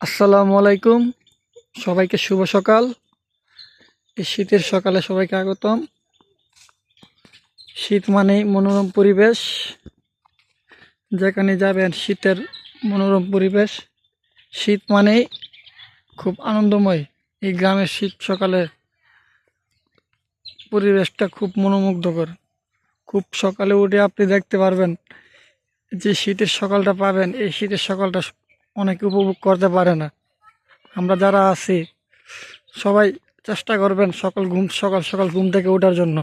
আসসালামু আলাইকুম। সবাইকে শুভ সকাল। এই শীতের সকালে সবাইকে আগতম শীত মানেই মনোরম পরিবেশ। যেখানে যাবেন শীতের মনোরম পরিবেশ। শীত মানেই খুব আনন্দময়। এই গ্রামের শীত সকালে পরিবেশটা খুব মনোমুগ্ধকর। খুব সকালে উঠে আপনি দেখতে পারবেন যে শীতের সকালটা পাবেন। এই শীতের সকালটা অনেকে উপভোগ করতে পারে না। আমরা যারা আছি, সবাই চেষ্টা করবেন সকাল ঘুম, সকাল সকাল ঘুম থেকে ওঠার জন্য।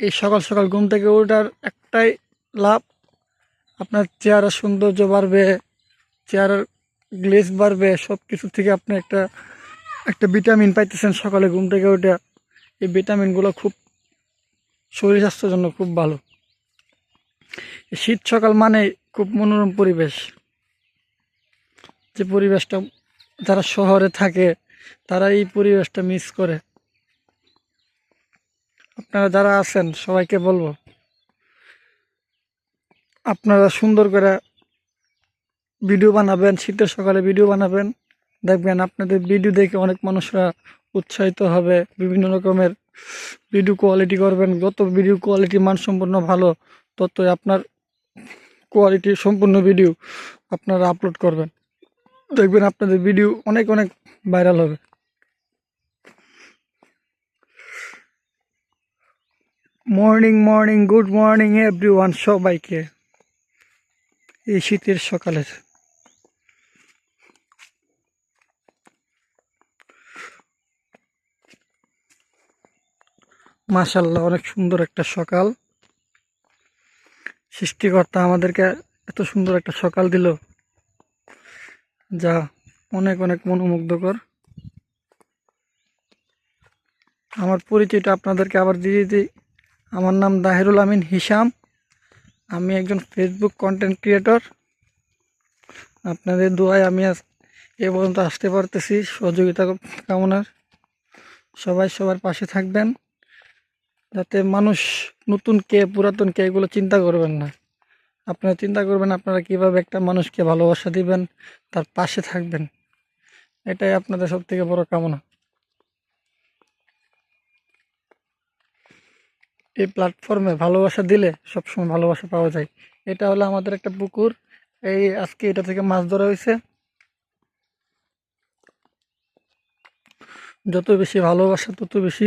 এই সকাল সকাল ঘুম থেকে ওঠার একটাই লাভ, আপনার চেহারার সৌন্দর্য বাড়বে, চেহারার গ্লেজ বাড়বে সব কিছু থেকে আপনি একটা একটা ভিটামিন পাইতেছেন সকালে ঘুম থেকে উঠে। এই ভিটামিনগুলো খুব শরীর স্বাস্থ্যের জন্য খুব ভালো। শীত সকাল মানে খুব মনোরম পরিবেশ। যে পরিবেশটা যারা শহরে থাকে, তারা এই পরিবেশটা মিস করে। আপনারা যারা আছেন, সবাইকে বলব, আপনারা সুন্দর করে ভিডিও বানাবেন, শীতের সকালে ভিডিও বানাবেন। দেখবেন আপনাদের ভিডিও দেখে অনেক মানুষরা উৎসাহিত হবে। বিভিন্ন রকমের ভিডিও কোয়ালিটি করবেন। যত ভিডিও কোয়ালিটি মানসম্পন্ন ভালো, ততই আপনার কোয়ালিটি সম্পূর্ণ ভিডিও আপনারা আপলোড করবেন। দেখবেন আপনাদের ভিডিও অনেক অনেক ভাইরাল হবে। Morning morning good morning everyone সবাইকে। এই শীতের সকালের। মাশাল্লাহ অনেক সুন্দর একটা সকাল। সৃষ্টিকর্তা আমাদেরকে এত সুন্দর একটা সকাল দিল। যা অনেক অনেক মনোমুগ্ধকর। আমার পরিচয়টা আপনাদেরকে আবার দিয়ে দিই। আমার নাম দাহিরুল আমিন হিসাম। আমি একজন ফেসবুক কন্টেন্ট ক্রিয়েটর আপনাদের দোয়ায় আমি আজ এ পর্যন্ত আসতে পারতেছি। সহযোগিতা কামনার। সবাই সবার পাশে থাকবেন। যাতে মানুষ নতুন কে পুরাতন কে এগুলো চিন্তা করবেন না। আপনারা চিন্তা করবেন আপনারা কীভাবে একটা মানুষকে ভালোবাসা দিবেন, তার পাশে থাকবেন। এটাই আপনাদের সব থেকে বড় কামনা। এই প্ল্যাটফর্মে ভালোবাসা দিলে সবসময় ভালোবাসা পাওয়া যায়। এটা হলো আমাদের একটা পুকুর। এই আজকে এটা থেকে মাছ ধরা হয়েছে। যত বেশি ভালোবাসা, তত বেশি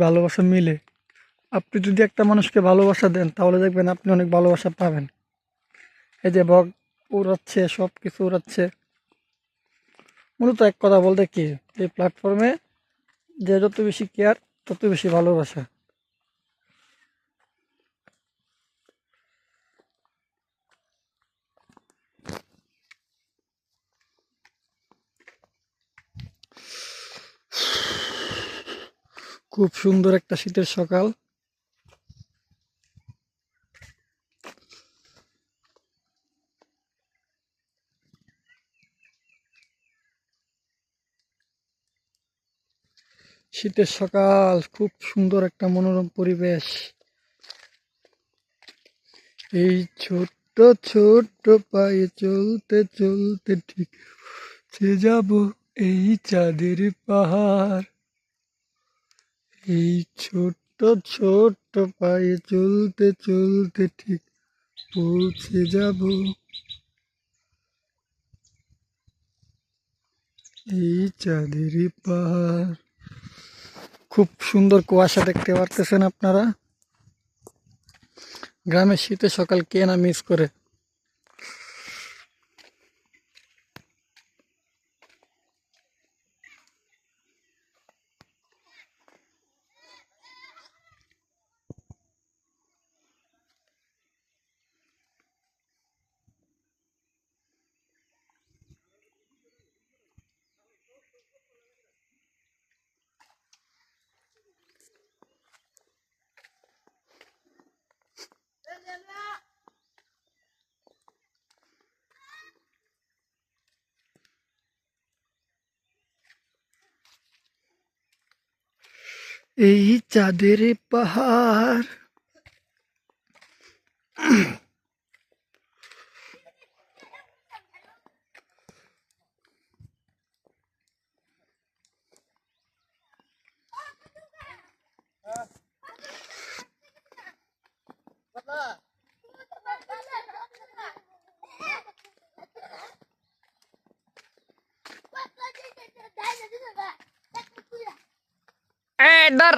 ভালোবাসা মিলে। আপনি যদি একটা মানুষকে ভালোবাসা দেন, তাহলে দেখবেন আপনি অনেক ভালোবাসা পাবেন। এই যে বক উড়াচ্ছে সব কিছু উড়াচ্ছে। মূলত এক কথা বলতে কি, এই প্ল্যাটফর্মে যে যত বেশি কেয়ার তত বেশি ভালোবাসা। খুব সুন্দর একটা শীতের সকাল। শীতের সকাল, খুব সুন্দর একটা মনোরম পরিবেশ। এই ছোট্ট ছোট্ট পায়ে চলতে চলতে ঠিক সে যাব এই চাঁদের পাহাড়। এই ছোট্ট ছোট্ট পায়ে চলতে চলতে ঠিক পৌঁছে যাব। এই চাঁদের পাহাড়। খুব সুন্দর কুয়াশা দেখতে পারতেছেন আপনারা। গ্রামের শীতে সকাল কে না মিস করে? এই চাঁদের পাহাড় ধর